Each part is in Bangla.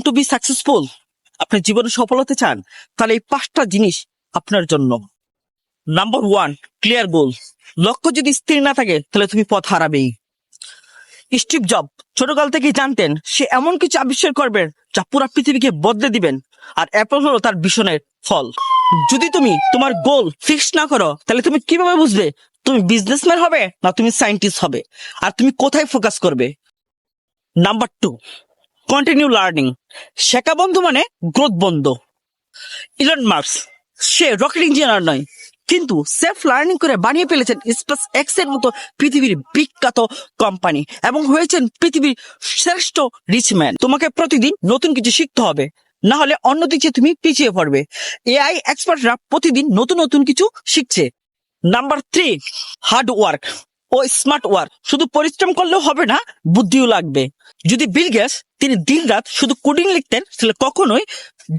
ওয়ান্ট টু বি সাকসেসফুল আপনার জীবনে সফল হতে চান, তাহলে এই পাঁচটা জিনিস আপনার জন্য। নাম্বার ওয়ান ক্লিয়ার গোল লক্ষ্য যদি স্থির না থাকে, তাহলে তুমি পথ হারাবেই। স্টিভ জব ছোটকাল থেকেই জানতেন, সে এমন কিছু আবিষ্কার করবেন যা পুরো পৃথিবীকে বদলে দিবেন, আর অ্যাপল হলো তার ভীষণের ফল। যদি তুমি তোমার গোল ফিক্স না করো, তাহলে তুমি কীভাবে বুঝবে, তুমি বিজনেসম্যান হবে না তুমি সায়েন্টিস্ট হবে, আর তুমি কোথায় ফোকাস করবে? নাম্বার টু কন্টিনিউ লার্নিং শেখা বন্ধ মানে গ্রোথ বন্ধ। ইলন মার্কস সে রকেট ইঞ্জিনিয়ার নয়, কিন্তু সেফ লার্নিং করে বানিয়ে ফেলেছেন স্পেস এক্সের মতো পৃথিবীর বিখ্যাত কোম্পানি এবং হয়েছেন পৃথিবীর শ্রেষ্ঠ রিচম্যান তোমাকে প্রতিদিন নতুন কিছু শিখতে হবে, না হলে অন্যদিকে তুমি পিছিয়ে পড়বে। এআই এক্সপার্টরা প্রতিদিন নতুন নতুন কিছু শিখছে। নাম্বার থ্রি হার্ড ওয়ার্ক ও স্মার্ট ওয়ার্ক শুধু পরিশ্রম করলেও হবে না, বুদ্ধিও লাগবে। যদি বিল গেটস তিনি দিন রাত শুধু কোডিং লিখতেন, তাহলে কখনোই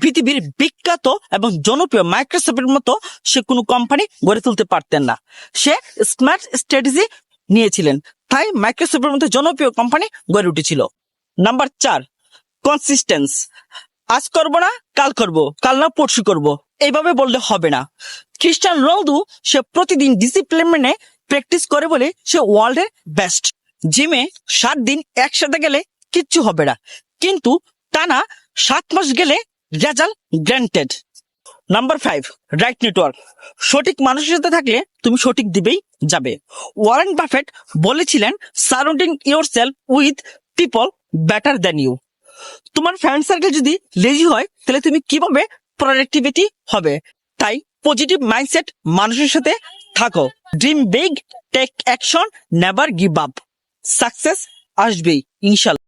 পৃথিবীর বিখ্যাত এবং জনপ্রিয় মাইক্রোসফটের মতো সে কোনো কোম্পানি গড়ে তুলতে পারতেন না। সে স্মার্ট স্ট্র্যাটেজি নিয়েছিলেন, তাই মাইক্রোসফটের মতো জনপ্রিয় কোম্পানি গড়ে উঠেছিল। নাম্বার চার কনসিস্টেন্স আজ করব না, কাল করব, কাল না পরশু করব, এইভাবে বললে হবে না। খ্রিস্টান রোনালদো সে প্রতিদিন ডিসিপ্লিন মেনে প্র্যাকটিস করে বলে সে ওয়ার্ল্ডের বেস্ট। জিমে সাত দিন একসাথে গেলে কিচ্ছু হবে না। কিন্তু টানা সাত মাস গেলে result granted. Number five, right network. সঠিক মানুষের সাথে থাকলে তুমি সঠিক দিবেই যাবে। ওয়ারেন বাফেট বলেছিলেন surrounding your self with people better than you তোমার ফ্রেন্ড সার্কেল যদি লেজি হয়, তাহলে তুমি কীভাবে প্রোডাক্টিভিটি হবে? তাই পজিটিভ মাইন্ডসেট মানুষের সাথে থাকো। Dream big take action never give up success আসবেই ইনশাল্লাহ।